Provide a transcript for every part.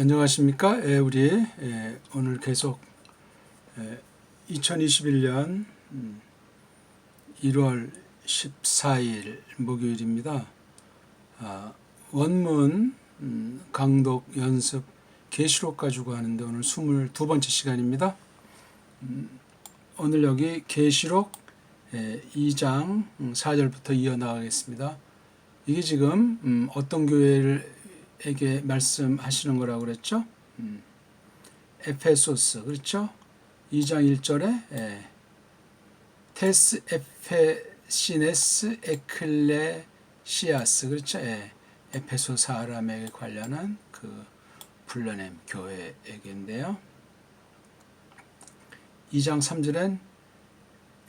안녕하십니까? 예, 우리 예, 오늘 계속 예, 2021년 음, 1월 14일 목요일입니다. 아, 원문 음, 강독 연습 계시록 가지고 하는데 오늘 22번째 시간입니다. 음, 오늘 여기 계시록 예, 2장 음, 4절부터 이어나가겠습니다. 이게 지금 음, 어떤 교회 에게 말씀하시는 거라고 그랬죠? 음, 에페소스 그렇죠? 2장 1절에 예, 테스 에페시네스 에클레시아스 그렇죠? 예, 에페소 사람에게 관련한 그 불러냄 교회에게인데요. 2장 3절엔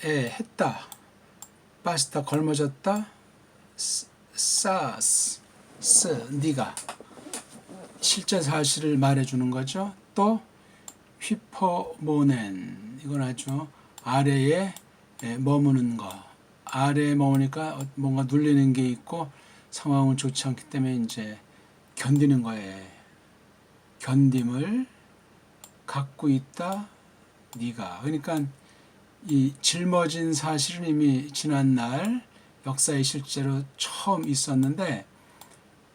에 했다 빠스타 걸머졌다 스- 사스 스 네가 실제 사실을 말해주는 거죠. 또 휘퍼모넨 이건 아주 아래에 에, 머무는 거 아래에 머무니까 어- 뭔가 눌리는 게 있고 상황은 좋지 않기 때문에 이제 견디는 거에 견딤을 갖고 있다 네가 그러니까 이 짊어진 사실은 이미 지난 날 역사에 실제로 처음 있었는데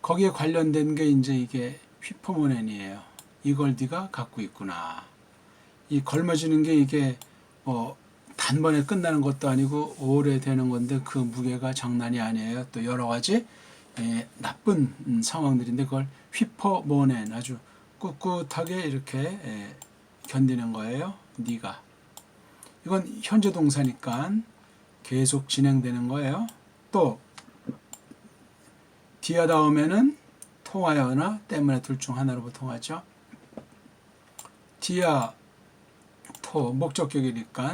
거기에 관련된 게 이제 이게 휘퍼모넨이에요. 이걸 네가 갖고 있구나. 이 걸머지는 게 이게 뭐 단번에 끝나는 것도 아니고 오래 되는 건데 그 무게가 장난이 아니에요. 또 여러 가지 예, 나쁜 음, 상황들인데 그걸 휘퍼모넨 아주 꿋꿋하게 이렇게 예, 견디는 거예요. 네가 이건 현재 동사니까 계속 진행되는 거예요. 또 디아 다음에는 통하여나 때문에 둘 중 하나로 통하죠. 디아 토 목적격이니까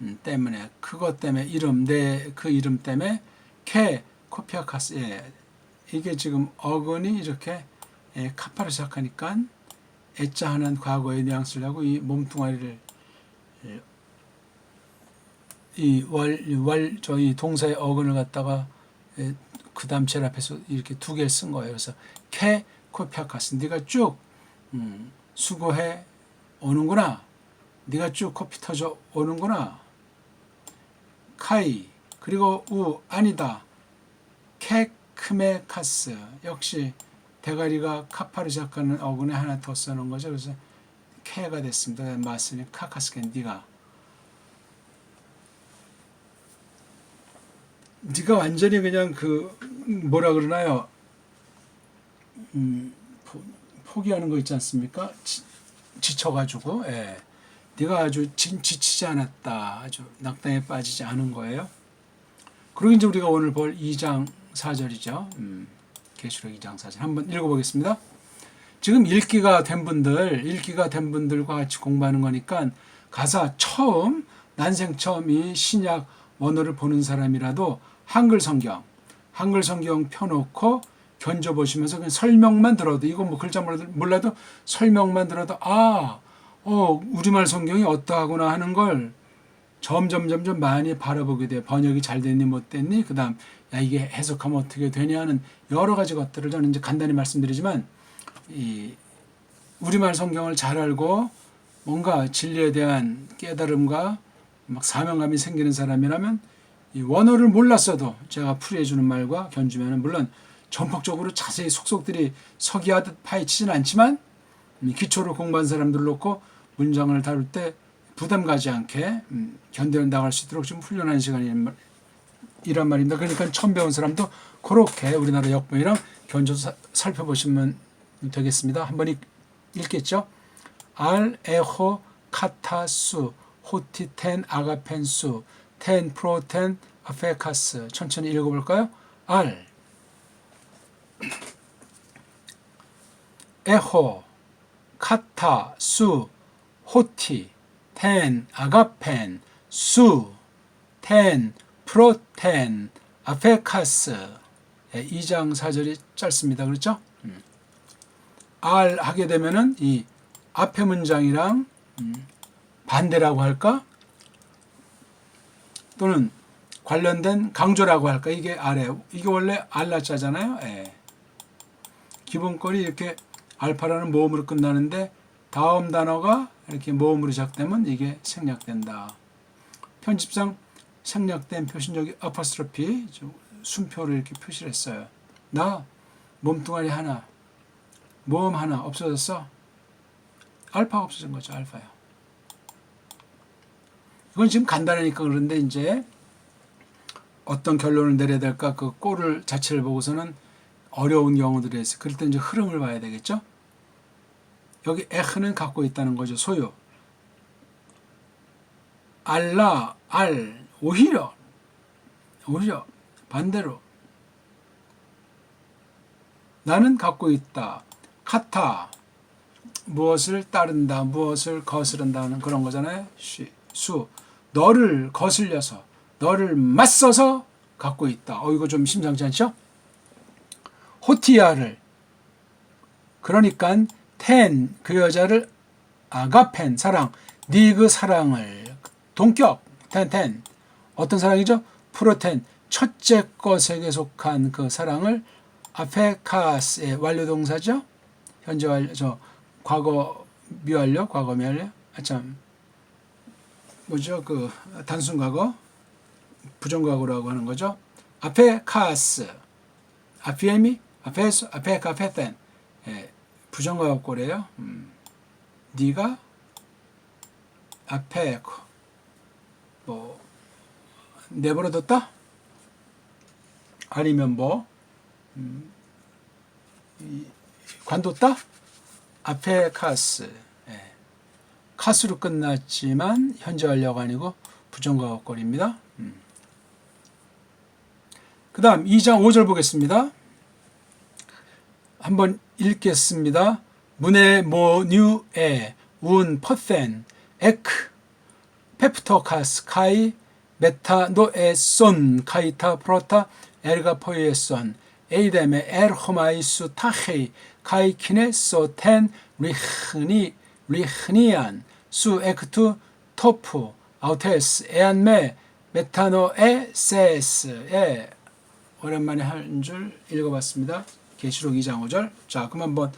음, 때문에 그것 때문에 이름 내 그 이름 때문에 케 코피아카스 예, 이게 지금 어근이 이렇게 예, 카파를 시작하니까 애자 하는 과거의 뉘앙스를 하고 이 몸뚱아리를 예, 이월월 저희 동사의 어근을 갖다가 예, 그 다음 제 앞에서 이렇게 두 개를 쓴 거예요. 그래서 케 코피아카스 네가 쭉 음, 수고해 오는구나. 네가 쭉 코피 터져 오는구나. 카이 그리고 우 아니다. 케크메카스 역시 대가리가 카파를 시작하는 어근에 하나 더 써놓은 거죠. 그래서 케가 됐습니다. 마스는 카카스겐 네가 네가 완전히 그냥 그 뭐라 그러나요? 음, 포, 포기하는 거 있지 않습니까? 지, 지쳐가지고, 예. 네가 아주 지, 지치지 않았다, 아주 낙담에 빠지지 않은 거예요. 그리고 이제 우리가 오늘 볼 2장 4절이죠. 음, 계시록 2장 4절 한번 읽어보겠습니다. 지금 읽기가 된 분들, 읽기가 된 분들과 같이 공부하는 거니까 가사 처음 난생 처음 이 신약 원어를 보는 사람이라도 한글 성경, 한글 성경 펴놓고 견져 보시면서 그냥 설명만 들어도 이거 뭐 글자 몰라도, 몰라도 설명만 들어도 아, 어 우리말 성경이 어떠하구나 하는 걸 점점 점점 많이 바라보게 돼. 번역이 잘 됐니 못 됐니? 그다음 야 이게 해석하면 어떻게 되냐 하는 여러 가지 것들을 저는 이제 간단히 말씀드리지만 이 우리말 성경을 잘 알고 뭔가 진리에 대한 깨달음과 막 사명감이 생기는 사람이라면 이 원어를 몰랐어도 제가 풀이해주는 말과 견주면은 물론 전폭적으로 자세히 속속들이 서기하듯 파헤치진 않지만 음, 기초를 공부한 사람들 놓고 문장을 다룰 때 부담 가지 않게 음, 견뎌 나갈 수 있도록 좀 훈련하는 시간이란 말입니다. 그러니까 처음 배운 사람도 그렇게 우리나라 역본이랑 사- 살펴보시면 되겠습니다. 한번 읽, 읽겠죠? 알 에호 카타수 호티텐 아가펜수 텐 프로텐 아페카스 천천히 읽어볼까요? 알 에호 카타 수 호티 텐 아가펜 수 텐 프로텐 아페카스 예, 2장 4절이 짧습니다. 그렇죠? 음. 알 하게 되면은 이 앞에 문장이랑 음, 반대라고 할까? 또는 관련된 강조라고 할까? 이게 아래 이게 원래 알라자잖아요. 예. 기본권이 이렇게 알파라는 모음으로 끝나는데 다음 단어가 이렇게 모음으로 시작되면 이게 생략된다. 편집상 생략된 여기 아파스트로피 순표를 이렇게 표시를 했어요. 나 몸뚱아리 하나 모음 하나 없어졌어. 알파가 없어진 거죠. 알파요. 이건 지금 간단하니까 그런데 이제 어떤 결론을 내려야 될까 그 꼴을 자체를 보고서는 어려운 경우들이 있어요. 그럴 때 이제 흐름을 봐야 되겠죠. 여기 에흐는 갖고 있다는 거죠. 소유. 알라, 알, 오히려, 오히려 반대로 나는 갖고 있다. 카타 무엇을 따른다, 무엇을 거스른다는 그런 거잖아요. 쉬, 수 너를 거슬려서 너를 맞서서 갖고 있다. 어 이거 좀 심상치 않죠? 호티아를. 그러니까 텐 그 여자를 아가펜 사랑. 네그 사랑을. 동격. 텐텐. 어떤 사랑이죠? 프로텐. 첫째 것에게 속한 그 사랑을 아페카스의 완료 동사죠. 현재 완료 저 과거 미완료 과거 미완료 아참 뭐죠 그 단순 과거 부정 과거라고 하는 거죠. 아페카스 아피에미 아페스 아페카 페텐 예, 부정 과거 꼴이에요. 음. 네가 아페코 뭐 내버려뒀다 아니면 뭐 음, 이, 관뒀다 앞에 카스 예. 카스로 끝났지만 현재 완료가 아니고 부정과거꼴입니다. 음. 그 다음 2장 5절 보겠습니다. 한번 읽겠습니다. 문에 모뉴에 운 퍼센 에크 페프토카스 카이 메타노에손 카이타 프로타 엘가 포이에손 에이데메 에르호마이수 타헤이 카이키네 소텐 리흐니 리흐니안 수 에크투 토프 아우테스 에안메 메타노에 세스에 오랜만에 한 줄 읽어봤습니다. 계시록 2장 5절. 자, 그럼 한번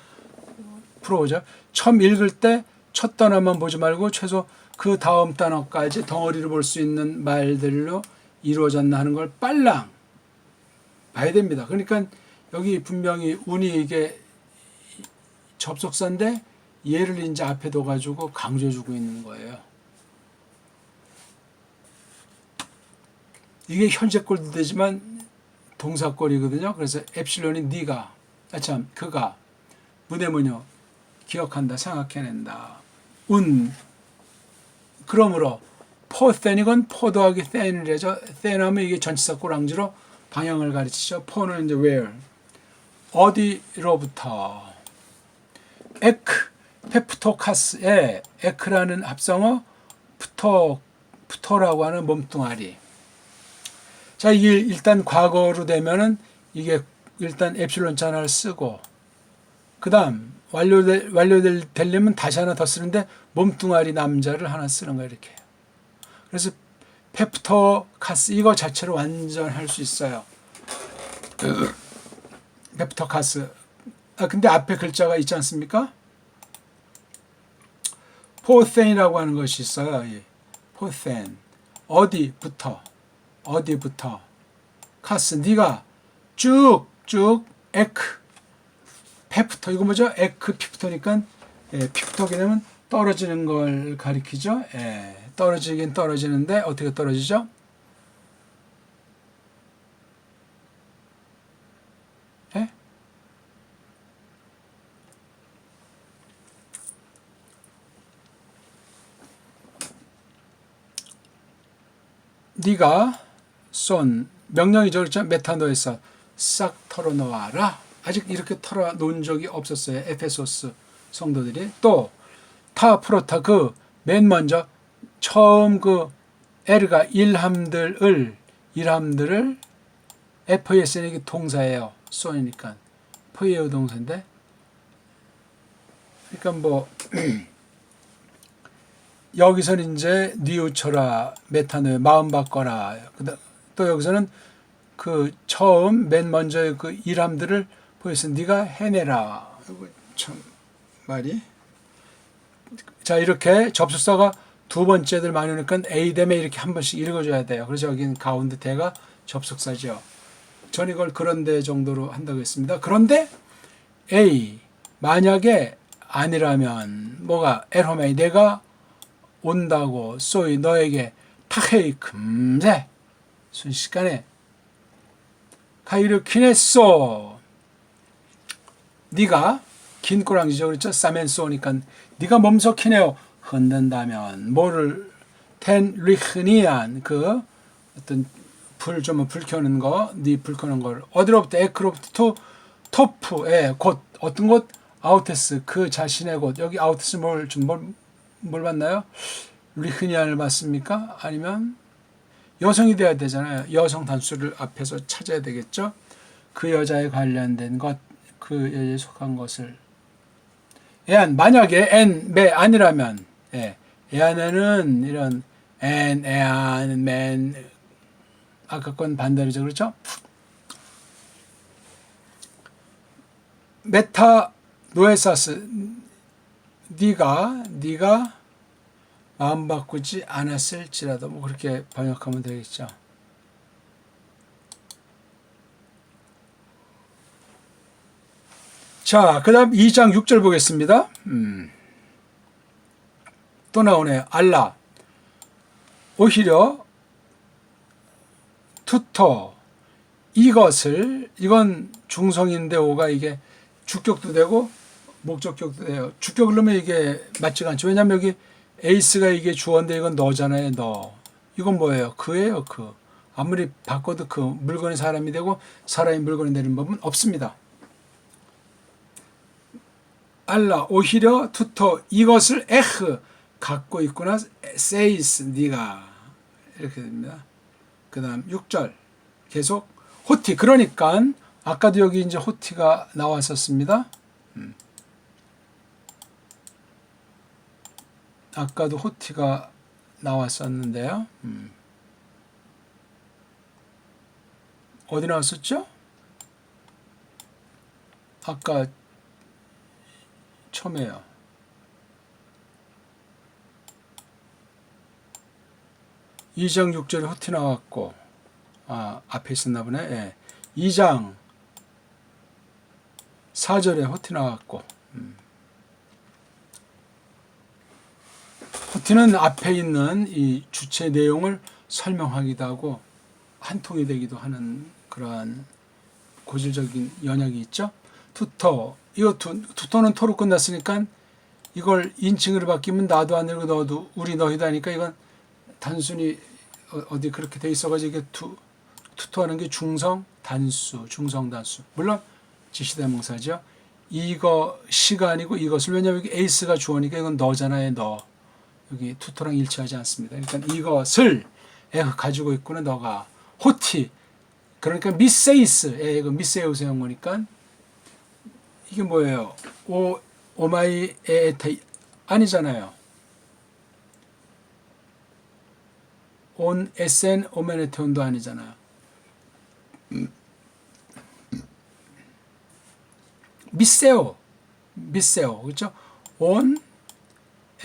풀어보죠. 처음 읽을 때 첫 단어만 보지 말고 최소 그 다음 단어까지 덩어리를 볼 수 있는 말들로 이루어졌나 하는 걸 빨랑 봐야 됩니다. 그러니까 여기 분명히 운이 이게 접속사인데 얘를 이제 앞에 둬가지고 강조해주고 있는 거예요. 이게 현재 꼴도 되지만 동사 꼴이거든요. 그래서 엡실론이 네가, 아 참 그가, 무대문요 기억한다, 생각해낸다. 운. 그러므로 포센이건 포 더하기 센이래죠. 센하면 이게 전치사 꼬랑지로 방향을 가르치죠. 포는 이제 where. 어디로부터. 에크 페프토카스에 에크라는 합성어 푸토 푸토라고 하는 몸뚱아리. 자, 이게 일단 과거로 되면은 이게 일단 엡실론 자를 쓰고 그다음 완료될 완료될 되려면 다시 하나 더 쓰는데 몸뚱아리 남자를 하나 쓰는 거예요, 이렇게. 그래서 페프토카스 이거 자체로 완전 할 수 있어요. 페프토카스. 아 근데 앞에 글자가 있지 않습니까? 포센이라고 하는 것이 있어요. 예. 포센. 어디부터 어디부터 카스 네가 쭉쭉 에크 페프터 이거 뭐죠? 에크 피프터니까 예, 피프터게 되면 떨어지는 걸 가리키죠. 예, 떨어지긴 떨어지는데 어떻게 떨어지죠? 예? 네가 쏜 명령이죠. 그렇죠? 메타노에서 싹 털어놓아라. 아직 이렇게 털어놓은 적이 없었어요. 에페소스 성도들이. 또 타 프로타 그 맨 먼저 처음 그 에르가 일함들을 일함들을 FS는 이게 동사예요. 쏜이니까 포이에어 동사인데. 그러니까 뭐 여기서는 이제 니우쳐라 메타노에 마음 바꿔라. 또 여기서는 그 처음 맨 먼저 그 일함들을 보여서 네가 해내라. 참 말이 자 이렇게 접속사가 두 번째들 많이 오니까 댐에 이렇게 한 번씩 읽어줘야 돼요. 그래서 여기는 가운데 대가 접속사죠. 전 이걸 그런데 정도로 한다고 했습니다. 그런데 A 만약에 아니라면 뭐가 에로메이 내가 온다고 쏘이 너에게 타헤이 금세 순식간에 가이르키네쏘 네가 긴 꼬랑지죠 그렇죠 쏘니까 네가 몸소 키네요 흔든다면 뭐를 텐 리흐니안? 그 어떤 불 좀 불 켜는 거네불 켜는 걸 어디로부터 에크로부터 토 토프에 곧 어떤 곳? 아우테스 그 자신의 곳. 여기 아우테스 뭘좀뭘 뭘 봤나요? 리흐니안을 봤습니까? 아니면 여성이 돼야 되잖아요. 여성 단수를 앞에서 찾아야 되겠죠. 그 여자에 관련된 것, 그 여자에 속한 것을 애안 만약에 엔, 매 아니라면 예, 애안에는 이런 엔, 애안, 맨 아까 건 반대로죠, 그렇죠? 메타 노에사스 네가 네가 마음 바꾸지 않았을지라도 뭐 그렇게 번역하면 되겠죠. 자, 그 다음 2장 6절 보겠습니다. 음. 또 나오네요. 알라. 오히려 투터 이것을 이건 중성인데 오가 이게 주격도 되고 목적격도 돼요. 주격을 넣으면 이게 맞지가 않죠. 왜냐면 여기 에이스가 이게 주어인데 이건 너잖아요. 너. 이건 뭐예요? 그예요. 그. 아무리 바꿔도 그 물건이 사람이 되고 사람이 물건이 되는 법은 없습니다. 알라 오히려 투터 이것을 에흐 갖고 있구나 세이스 네가 이렇게 됩니다. 그다음 6절 계속 호티 그러니까 아까도 여기 이제 호티가 나왔었습니다. 음. 아까도 호티가 나왔었는데요. 음. 어디 나왔었죠? 아까 처음에요. 이장 6절에 호티 나왔고 아 앞에 있었나 보네. 예. 2장 4절에 호티 나왔고 음. 호티는 앞에 있는 이 주체 내용을 설명하기도 하고 한 통이 되기도 하는 그러한 고질적인 연약이 있죠. 투터 이거 투, 투터는 토로 끝났으니까 이걸 인칭으로 바뀌면 나도 안 되고 너도 우리 너희다 하니까 이건 단순히 어- 어디 그렇게 돼 있어가지고 이게 투 투토하는 게 중성 단수 중성 단수 물론 지시대명사죠. 이거 아니고 이것을 왜냐하면 여기 에이스가 주어니까 이건 너잖아요 너 여기 투토랑 일치하지 않습니다. 그러니까 이것을 에 가지고 있구나 너가 호티 그러니까 미세이스 에 이거 미세우스 영어니까 이게 뭐예요? 오 오마이 에타 아니잖아요. 온 에센 오메네테온도 아니잖아요. 미세오 미세오 그렇죠? 온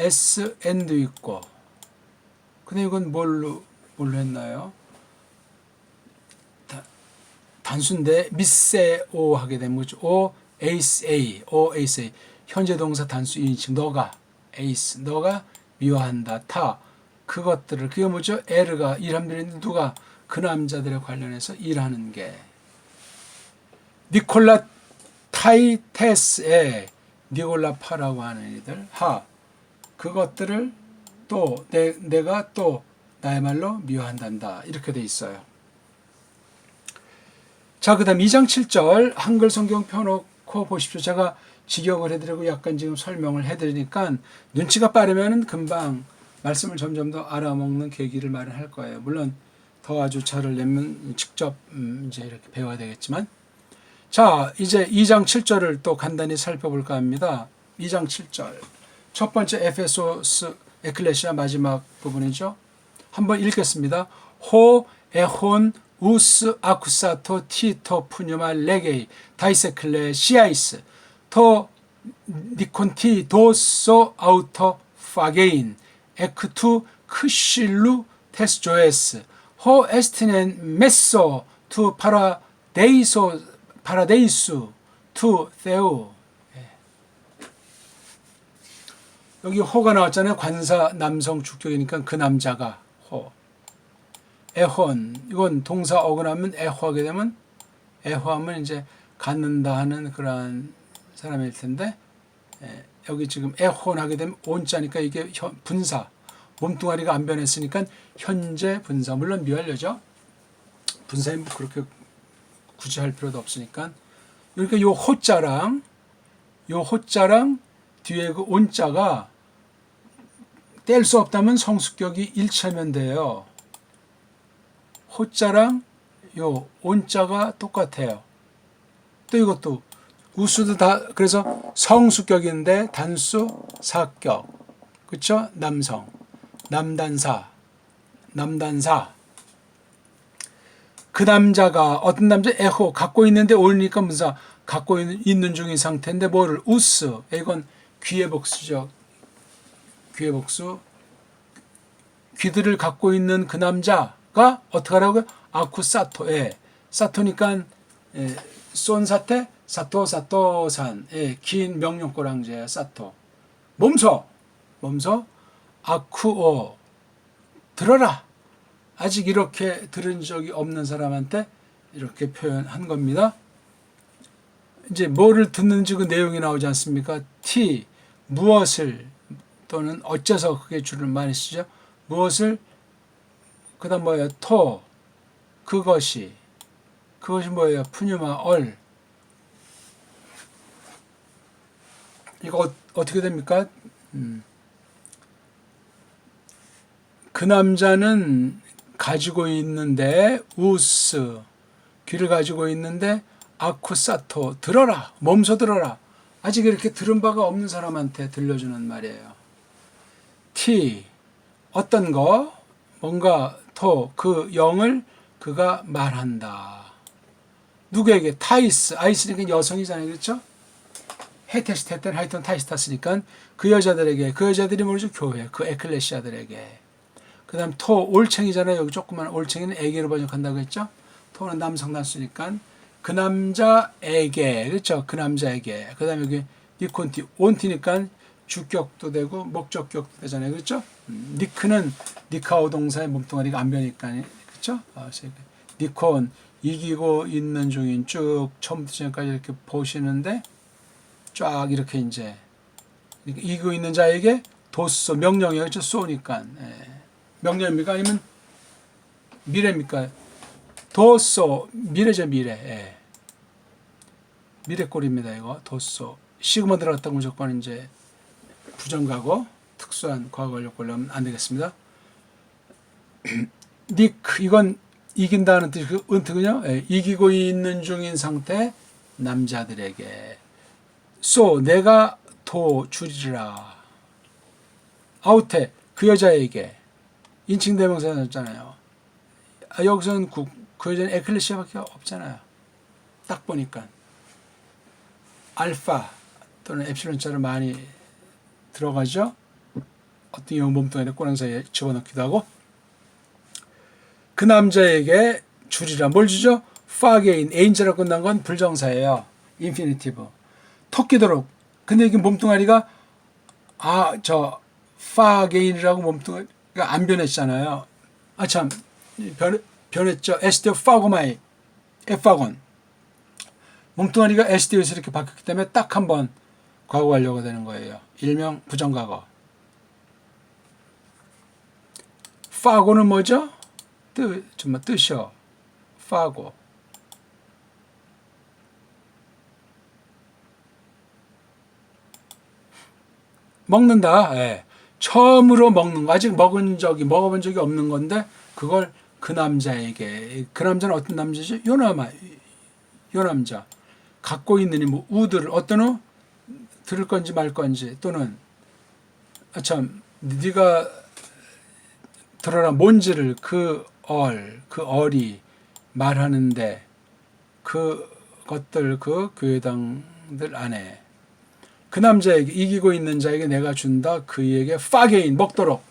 S N도 있고. 근데 이건 뭘로 뭘로 했나요? 다, 단수인데 미세오 하게 되면? O 에이스 A, O 에이스 A. 현재 동사 단수 인칭 너가 에이스 너가 미워한다 타. 그것들을 그게 뭐죠? 에르가 일함들이 누가? 그 남자들에 관련해서 일하는 게. 니콜라 타이테스의 니콜라 파라고 하는 이들 하 그것들을 또 내, 내가 또 나야말로 미워한단다 이렇게 돼 있어요. 자 그 다음 2장 7절 한글 성경 펴놓고 보십시오. 제가 직역을 해드리고 약간 지금 설명을 해드리니까 눈치가 빠르면은 금방 말씀을 점점 더 알아먹는 계기를 마련할 거예요. 물론 더 아주 잘을 내면 직접 음, 이제 이렇게 배워야 되겠지만 자 이제 2장 7절을 또 간단히 살펴볼까 합니다. 2장 7절 첫 번째 에페소스 에클레시아 마지막 부분이죠. 한번 읽겠습니다. 호 에혼 우스 아쿠사토 티토 푸뉴마 레게이 다이세클레 시아이스 토 니콘티 도소 아우터 파게인 에크투 크실루 테스조에스 호 에스티넨 메소 투 파라데이소 파라데이수 투 세우 여기 호가 나왔잖아요. 관사 남성 주격이니까 그 남자가 호. 애혼 이건 동사 어근하면 애호하게 되면 애호하면 이제 갖는다 하는 그러한 사람일 텐데 예, 여기 지금 애혼하게 되면 온자니까 이게 현- 분사 몸뚱아리가 안 변했으니까 현재 분사 물론 미완료죠. 분사에 뭐 그렇게 굳이 할 필요도 없으니까 그러니까 요 호자랑 요 호자랑 뒤에 그 온자가 뗄 수 없다면 성수격이 일치하면 돼요. 호자랑 요 온자가 똑같아요. 또 이것도 우수도 다 그래서 성수격인데 단수 사격. 그쵸? 남성. 남단사. 남단사. 그 남자가 어떤 남자? 에호. 갖고 있는데 올리니까 무슨 갖고 있는, 있는 중인 상태인데 뭐를? 우스. 이건 귀의 복수죠 귀의 복수 귀들을 갖고 있는 그 남자가 어떻게 하라고요? 아쿠 사토 예 사토니까 예, 쏜 사태? 사토 사토 산. 예, 긴 명령 꼬랑제야 사토. 몸소! 몸소? 아쿠오. 들어라! 아직 이렇게 들은 적이 없는 사람한테 이렇게 표현한 겁니다. 이제 뭐를 듣는지 그 내용이 나오지 않습니까? T 무엇을 또는 어째서 그게 줄을 많이 쓰죠. 무엇을 그다음 뭐예요? 토 그것이 그것이 뭐예요? 푸뉴마 얼 이거 어, 어떻게 됩니까? 음. 그 남자는 가지고 있는데 우스 귀를 가지고 있는데 아쿠사토 들어라 몸소 들어라 아직 이렇게 들은 바가 없는 사람한테 들려주는 말이에요. T 어떤 거? 뭔가 토 그 영을 그가 말한다. 누구에게? 타이스. 아이스니까 여성이잖아요, 그렇죠? 헤테스 테텐 하이톤 타이스타스니까 그 여자들에게 그 여자들이 뭐죠? 교회 그 에클레시아들에게. 그 다음 토 올챙이잖아요. 여기 조그만 올챙이는 에게로 번역한다고 했죠? 토는 남성 단수니까 그 남자에게 그렇죠? 그 남자에게. 그 다음 여기 니콘티 온티니까 주격도 되고 목적격도 되잖아요 그렇죠 음, 니크는 니카오 동사의 몸뚱아리가 안 변니까 그렇죠 이렇게 니콘 이기고 있는 중인 쭉 처음부터 지금까지 이렇게 보시는데 쫙 이렇게 이제 이기고 있는 자에게 도쏘 명령이에요. 그렇죠? 쏘니까 예. 명령입니까? 아니면 미래입니까? 도쏘 미래죠 미래. 예. 미래꼴입니다. 이거 도쏘 시그마 들어갔다 무조건 이제 부정가고 특수한 과거 완료꼴로 하면 안 되겠습니다. 니크 이건 이긴다는 뜻이 그 은트군요. 예. 이기고 있는 중인 상태 남자들에게 쏘 내가 도 주리라 아우테 그 여자에게 인칭 대명사였잖아요. 아, 여기서는 그, 그 여자는 에클레시아밖에 없잖아요. 딱 보니까 알파 또는 엡실론자를 많이 들어가죠. 어떤 경우 몸뚱아리 꼬랑 사이에 집어넣기도 하고 그 남자에게 주리라 뭘 주죠? 파게인 에인자로 끝난 건 불정사예요. 인피니티브 토끼도록 근데 이게 몸뚱아리가 아 저 파게인이라고 몸뚱아리가 안 변했잖아요. 아 참 변, 변했죠. 에스테오 파고마이 에파곤 몸뚱아리가 에스테오에서 이렇게 바뀌었기 때문에 딱 한 번 과거 완료가 되는 거예요. 일명 부정과거. 파고는 뭐죠? 뜻, 정말 뜻이요. 파고. 먹는다. 예. 처음으로 먹는 거 아직 먹은 적이 먹어본 적이 없는 건데 그걸 그 남자에게 그 남자는 어떤 남자죠? 요 남아 요 남자 갖고 있는 뭐 우드를 어떤 우 들을 건지 말 건지 또는 아 참 네가 들어라. 뭔지를 그 얼, 그 얼이 말하는데 그 것들 그 교회당들 안에 그 남자에게 이기고 있는 자에게 내가 준다. 그에게 파게인 먹도록.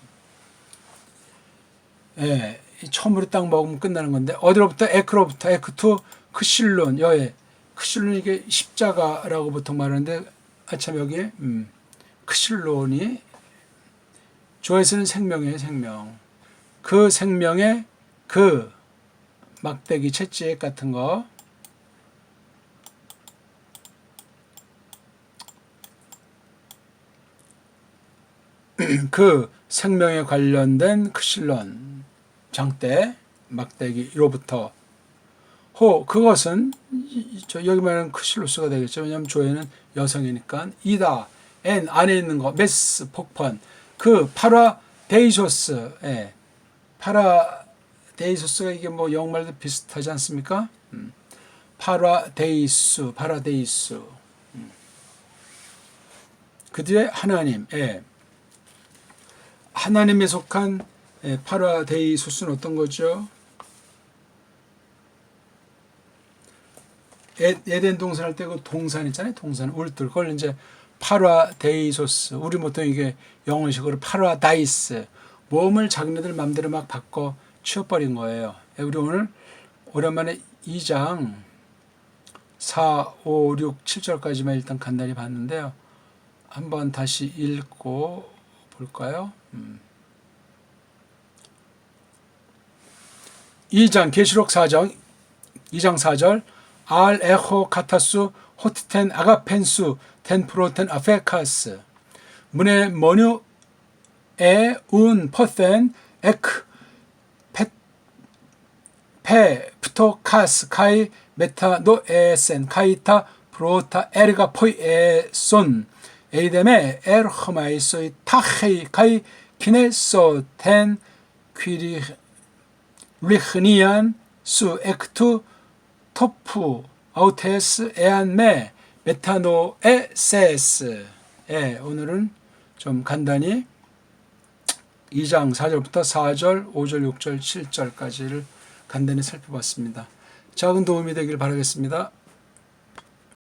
예, 이 처음으로 딱 먹으면 끝나는 건데 어디로부터? 에크로부터. 에크투 크실론. 여에 크실론 이게 십자가라고 보통 말하는데 아참 여기에 음, 크실론이 조에서는 생명이에요 생명. 그 생명의 그 막대기 채찍 같은 거. 그 생명에 관련된 크실론 장대 막대기로부터 호 그것은 이- 이- 저 여기 말하는 크실로스가 되겠죠. 왜냐하면 조에는 여성이니까 이다 엔 안에 있는 거 메스 폭판 그 파라 데이소스 예. 파라 데이소스가 이게 뭐 영말도 비슷하지 않습니까? 음. 파라 데이스 파라데이스 음. 그 뒤에 하나님 예. 하나님에 속한 예, 파라데이소스는 어떤 거죠? 에, 에덴 동산 할 때 그 동산 있잖아요. 동산 울들 그걸 이제 파라데이소스 우리 보통 이게 영어식으로 파라다이스 몸을 자기네들 맘대로 막 바꿔 치워버린 거예요. 예, 우리 오늘 오랜만에 2장 4, 5, 6, 7절까지만 일단 간단히 봤는데요. 한번 다시 읽고 볼까요? 음. 2장 계시록 4장 2장 4절 알 에호 카타수 호티텐 아가펜수 텐 프로텐 아페카스 문에 머뉴 에운 퍼센 에크 페, 페 프토카스 카이 메타 노 에센 카이타 프로타 에르가 포이 에손. 에이데메 에르허마이소이 타헤이 카이 키네소 텐 퀴리 리흐니안 수 엑투 토프 아우테스 에안메 메타노에 세스 예, 오늘은 좀 간단히 2장 4절부터 4절, 5절, 6절, 7절까지를 간단히 살펴봤습니다. 작은 도움이 되길 바라겠습니다.